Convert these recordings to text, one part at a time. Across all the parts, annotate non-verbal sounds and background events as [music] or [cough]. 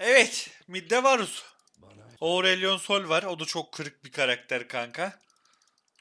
Evet, midde Varus. Aurelion Sol var. O da çok kırık bir karakter kanka.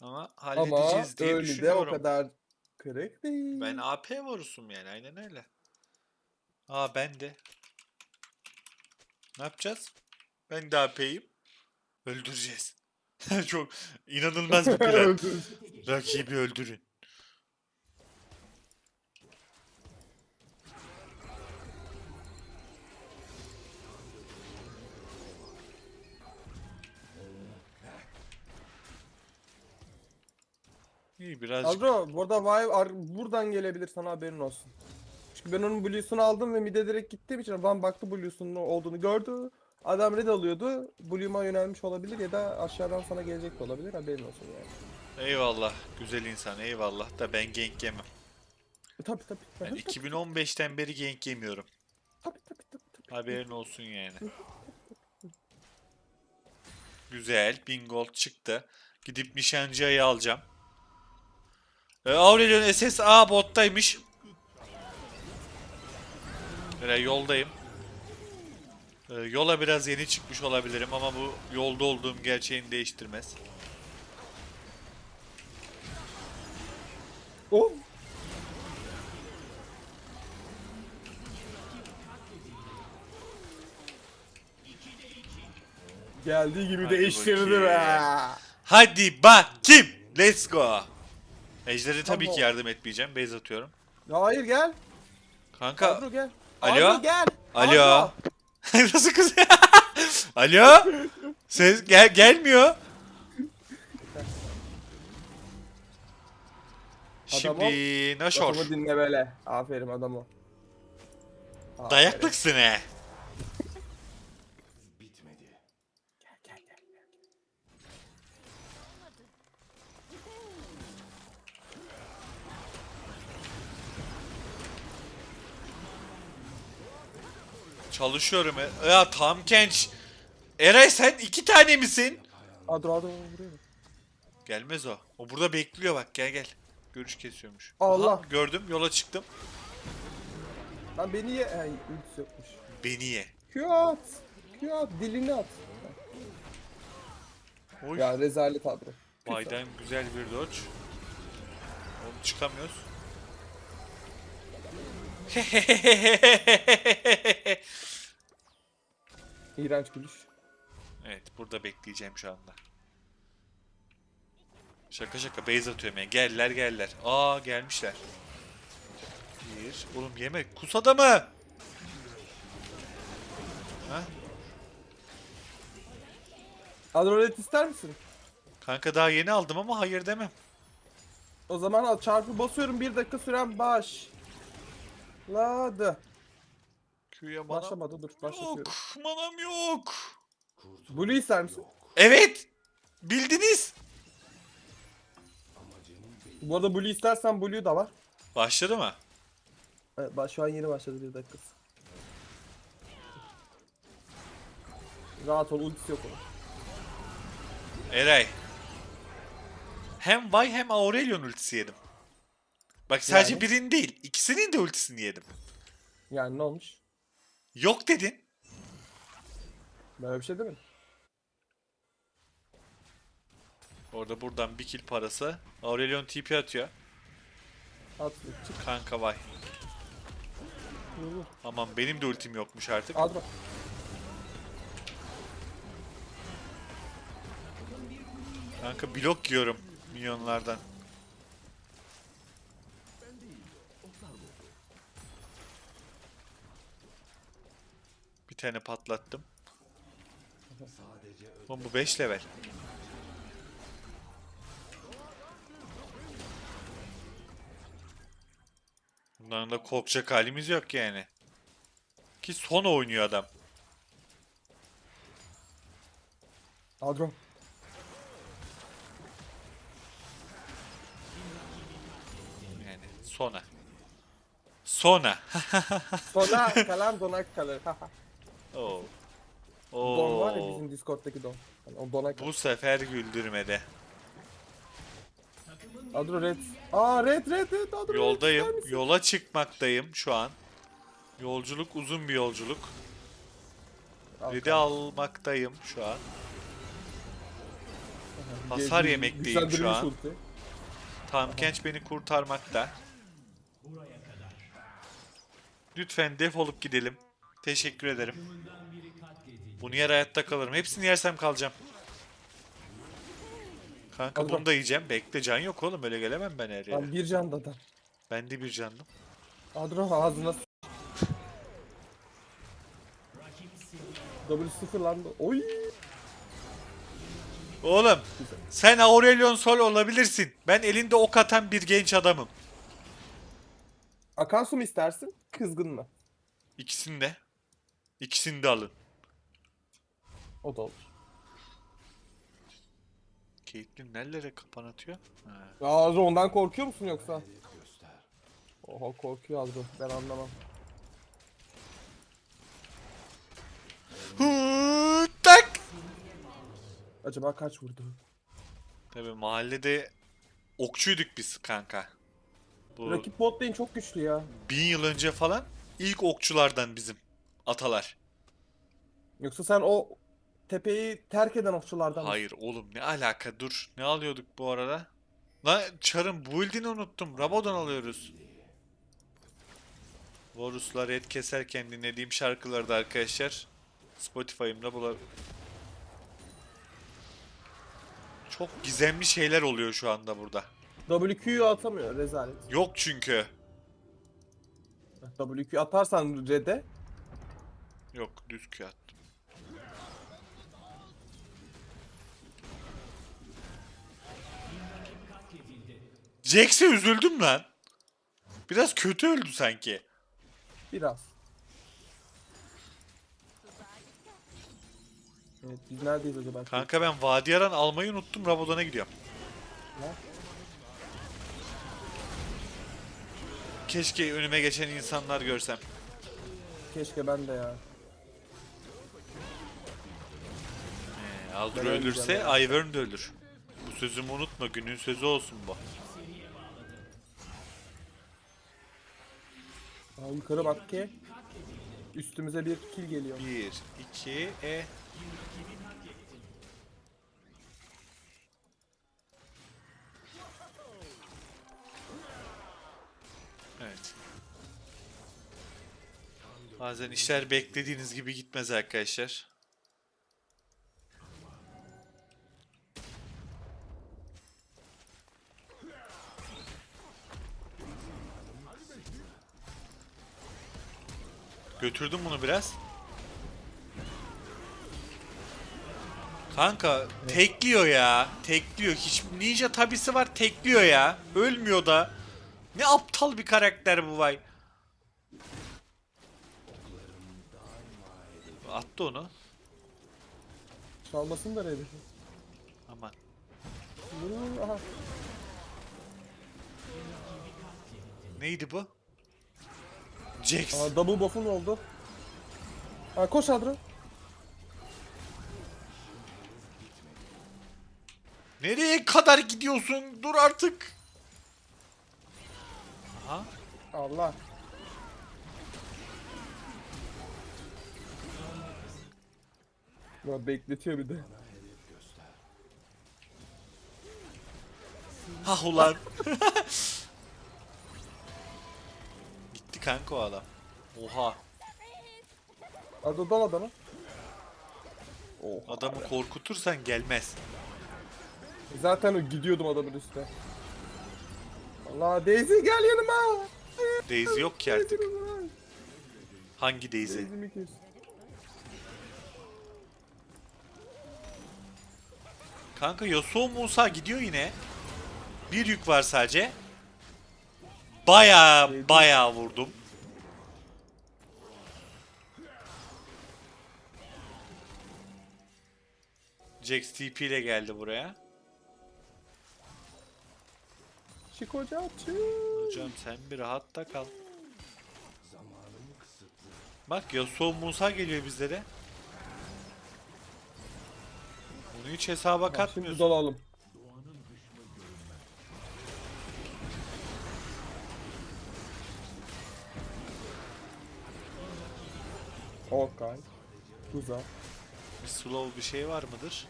Ama Ama halledeceğiz diye öyle de o düşünüyorum. kadar kırık değil. Ben AP Varus'um yani aynen öyle. Aa ben de. Ne yapacağız? Ben de AP'yim. Öldüreceğiz. [laughs] çok inanılmaz bir plan. [laughs] Öldür. Rakibi öldürün. İyi birazcık. Adro burada Vive ar- buradan gelebilir sana haberin olsun. Çünkü ben onun Blue'sunu aldım ve mid'e direkt gittiğim için adam baktı Blue'sunun olduğunu gördü. Adam red alıyordu. Blue'uma yönelmiş olabilir ya da aşağıdan sana gelecek de olabilir haberin olsun yani. Eyvallah. Güzel insan eyvallah da ben gank yemem. E, Tabii tabii. Ben tabii, 2015'ten beri gank yemiyorum. tabii, tabii, tabii, tabii. Haberin olsun yani. Güzel. 1000 gold çıktı. Gidip nişancıyı alacağım. Ee, Aurelion SSA bottaymış. Böyle yoldayım. Ee, yola biraz yeni çıkmış olabilirim ama bu yolda olduğum gerçeğini değiştirmez. Oh. Geldiği gibi Hadi değiştirdi be. bakayım. Hadi bakayım. Let's go. Ejder'e tabii ki yardım etmeyeceğim. Base atıyorum. Ya hayır gel. Kanka Adro gel. Alo? Adro gel. Alo? [laughs] Nasıl kız? [laughs] Alo? Ses gel gelmiyor. [laughs] Şimdi naşor. Lafımı dinle böyle. Aferin adam o. Aferin. Dayaklısın he. Gel, gel, gel. Çalışıyorum. he. Ya tam genç. Eray sen iki tane misin? Adro Adro buraya bak. Gelmez o. O burada bekliyor bak gel gel. Görüş kesiyormuş. Allah. Aha, gördüm yola çıktım. Lan beni ye. Ay ultisi yokmuş. Beni ye. Q at. Q at. Dilini at. Oy. Ya rezalet Adro. Baydan güzel bir dodge. Oğlum çıkamıyoruz. [laughs] İğrenç gülüş. evet burada bekleyeceğim şu anda. Şaka şaka base atıyorum yani. Geldiler geldiler. Aa gelmişler. Bir. Oğlum yeme. Kus adamı. Ha? Adro red ister misin? Kanka daha yeni aldım ama hayır demem. O zaman al çarpı basıyorum bir dakika süren baş. Ladı. Q'ya manam Başlamadı dur başlatıyorum. yok. Manam yok. Blue ister misin? Evet. Bildiniz. Bu arada Blue istersen Blue da var. Başladı mı? Evet baş- şu an yeni başladı bir dakika. Rahat ol ultisi yok onun. Eray. Hem Vay hem Aurelion ultisi yedim. Bak sadece Yani? birinin değil, ikisinin de ultisini yedim. Yani ne olmuş? Yok dedin. Ben öyle bir şey demedim. Orada buradan bir kill parası. Aurelion TP atıyor. At çık. Kanka vay. vur. Aman benim de ultim yokmuş artık. Adro. Kanka blok yiyorum milyonlardan. Tane patlattım. Oğlum bu 5 level. Bundan da korkacak halimiz yok yani. Ki son oynuyor adam. Adro. Yani sona. Sona. [laughs] Sonra kalan donak kalır. [laughs] Oo. don var ya Oo. bizim Discord'daki don. Yani o donak. Bu sefer güldürmede. Adro red. Aa red red red. Adro red Yoldayım. misin? Yola çıkmaktayım şu an. Yolculuk uzun bir yolculuk. Al Red'i kanka. almaktayım şu an. hasar Gezi- yemekteyim şu güçlendirilmiş an. ulti. Tamam Kenç beni kurtarmakta. Lütfen defolup gidelim. Teşekkür ederim. Bunu yer hayatta kalırım. Hepsini yersem kalacağım. Kanka Alacağım. bunu da yiyeceğim. Bekle can yok oğlum öyle gelemem ben her yere. Lan bir can da da. Ben de bir canlım. Adro ağzına s- W0 lan. Oy. Oğlum sen Aurelion Sol olabilirsin. Ben elinde ok atan bir genç adamım. Akan su mu istersin? Kızgın mı? İkisini de. İkisini de alın. O da olur. Caitlyn nerelere kapan atıyor? Ha. Ya Adro ondan korkuyor musun yoksa? Oha korkuyor Adro. Ben anlamam. Hı, tak. Acaba kaç vurdu? Tabii mahallede okçuyduk biz kanka. Bu Rakip bot lane çok güçlü ya. bin yıl önce falan ilk okçulardan bizim atalar. Yoksa sen o tepeyi terk eden okçulardan mısın? Hayır oğlum ne alaka dur. Ne alıyorduk bu arada? Lan çarın build'ini unuttum. Rabadon alıyoruz. Varus'la red keserken dinlediğim şarkıları da arkadaşlar Spotify'ımda bulabilir. Çok gizemli şeyler oluyor şu anda burada. WQ'yu atamıyor rezalet. Yok çünkü. WQ atarsan red'e Yok düz Q attım. Jax'e üzüldüm lan. Biraz kötü öldü sanki. biraz. Evet biz neredeyiz acaba? Kanka ben Vadiyaran almayı unuttum. Rabadon'a gidiyorum. Ne? Keşke önüme geçen insanlar görsem. Keşke ben de ya. Aldur Ben ölürse. Ivern de ölür. Bu sözümü unutma. Günün sözü olsun bu. Aa, yukarı bak ki. Üstümüze bir kill geliyor. 1, 2, e. Evet. Bazen işler beklediğiniz gibi gitmez arkadaşlar. Götürdüm bunu biraz. Kanka tekliyor ya. Tekliyor. Hiç ninja tabisi var tekliyor ya. Ölmüyor da. Ne aptal bir karakter bu vay. Attı onu. Çalmasın da red'i. Aman. Aha. Neydi bu? Jax. Aa, double buff'un oldu. Aa, koş Adro. Nereye kadar gidiyorsun? Dur artık. Aha. Allah. Ya bekletiyor bir de. Ha ulan. [laughs] kanka o adam. Oha. Adro dal adama. Oha. Adamı korkutursan gelmez. Zaten o gidiyordum adamın üstüne. Allah Daisy gel yanıma. Daisy yok ki artık. Hangi Daisy? Daisy mi kes? Kanka Yasuo Musa gidiyor yine. Bir yük var sadece. Baya baya vurdum. Jax TP ile geldi buraya. Çık hocam çık. Hocam sen bir rahatta kal. Bak Yasuo Musa geliyor bizlere. Bunu hiç hesaba Bak, Şimdi katmıyorsun. dalalım. Okay. Güzel. Bir slow bir şey var mıdır?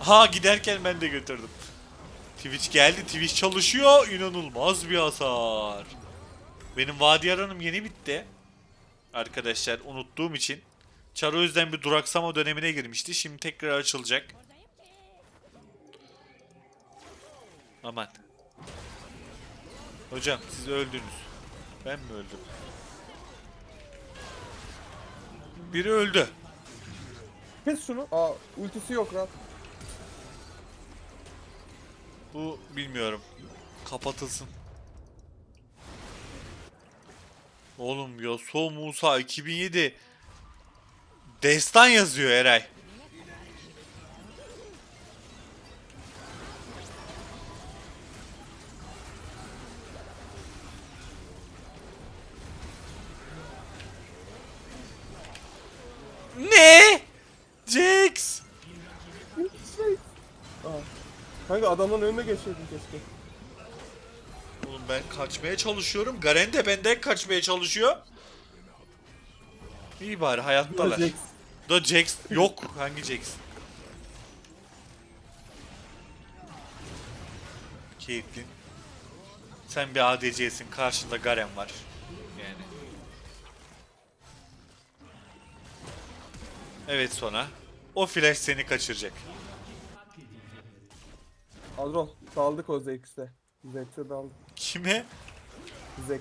Ha giderken ben de götürdüm. Twitch geldi. Twitch çalışıyor. İnanılmaz bir hasar. Benim Vadi Aranım yeni bitti. Arkadaşlar unuttuğum için. Çar o yüzden bir duraksama dönemine girmişti. Şimdi tekrar açılacak. Aman. Hocam siz öldünüz. Ben mi öldüm? Biri öldü. Kes şunu. Aa ultisi yok rahat. Bu bilmiyorum. Kapatılsın. Oğlum Yasuo Musa 2007 Destan yazıyor Eray. Kanka adamın önüne geçseydin keşke. Oğlum ben kaçmaya çalışıyorum. Garen de benden kaçmaya çalışıyor. İyi bari hayattalar. Jax. Da Jax yok. Hangi Jax? Caitlyn. Sen bir ADC'sin. Karşında Garen var. Yani. Evet sona. O flash seni kaçıracak. Adro daldık o Zex'e. Zex'e daldık. Kime? Zex.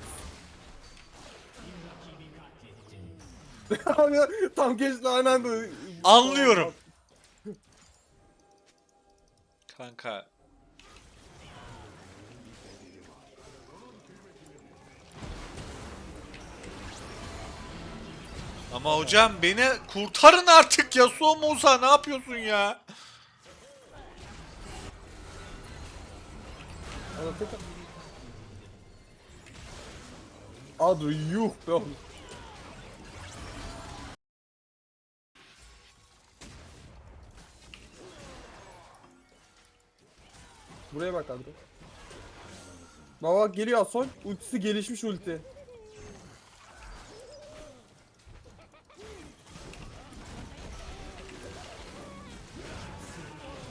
Tam geçti aynı anda. Anlıyorum. Kanka. Ama hocam beni kurtarın artık ya Musa ne yapıyorsun ya? Tek... Adro yuh be oğlum. Buraya bak Adro. Baba geliyor Asol. Ultisi gelişmiş ulti.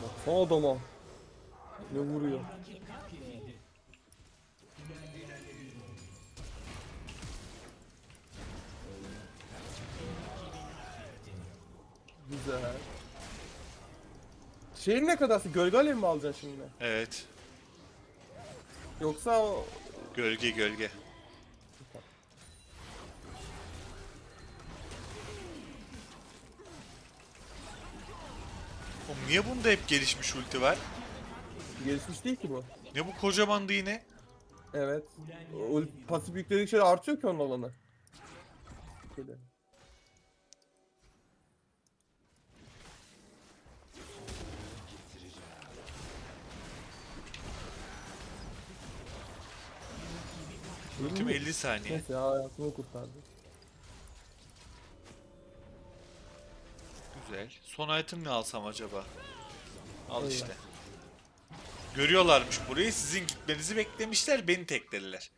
Baksana adama. Ne vuruyor. Güzel. Şeyin ne kadarsı? Gölge alevi mi alacaksın şimdi? Evet. Yoksa o... Gölge gölge. Oğlum niye bunda hep gelişmiş ulti var? Gelişmiş değil ki bu. Ne bu kocamandı yine? Evet. O pasif yükledikçe artıyor ki onun alanı. Şöyle. Ultim 50 saniye. Neyse ya hayatımı kurtardı. Güzel. Son item ne alsam acaba? Al Eyvah. işte. Görüyorlarmış burayı. Sizin gitmenizi beklemişler. Beni teklediler.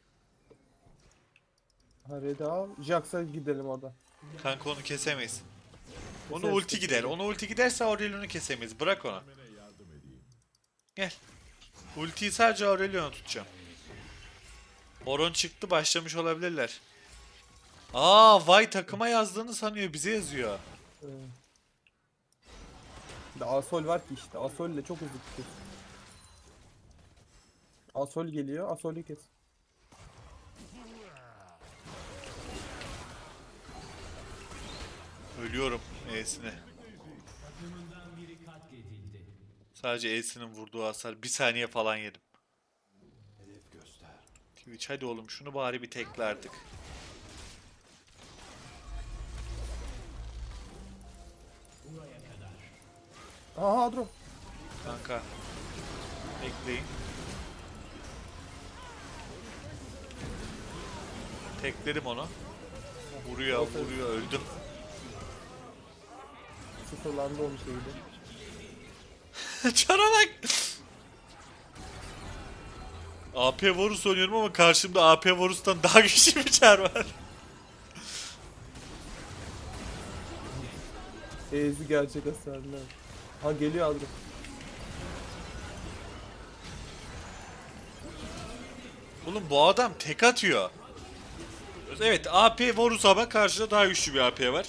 Ha Red'i al. Jax'a gidelim orada. Kanka onu kesemeyiz. Onu Keseriz, ulti gider. Onu ulti giderse Aurelion'u kesemeyiz. Bırak onu. Gel. Ultiyi sadece Aurelion'a tutacağım. Baron çıktı başlamış olabilirler. Aa Vay takıma yazdığını sanıyor. Bize yazıyor. Bir de Asol var ki işte. Asol ile çok hızlı tutuyor. Asol geliyor. Asol'ü kes. Ölüyorum E'sine. Sadece E'sinin vurduğu hasar. Bir saniye falan yedim. Twitch hadi oğlum şunu bari bir tekle artık. Aha Adro. Kanka. Bekleyin. Tekledim onu. Vuruyor vuruyor öldüm. Sıfırlandı onun şeyi. [laughs] Çara bak. AP Varus oynuyorum ama karşımda AP Varus'tan daha [laughs] güçlü bir çar var. Ezdi gerçek hasarlar. Ha geliyor aldım. Oğlum bu adam tek atıyor. Evet AP Varus ama karşıda daha güçlü bir AP var.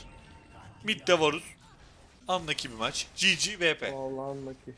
Mid de Varus. Anlaki bir maç. GG VP. Vallahi anlaki.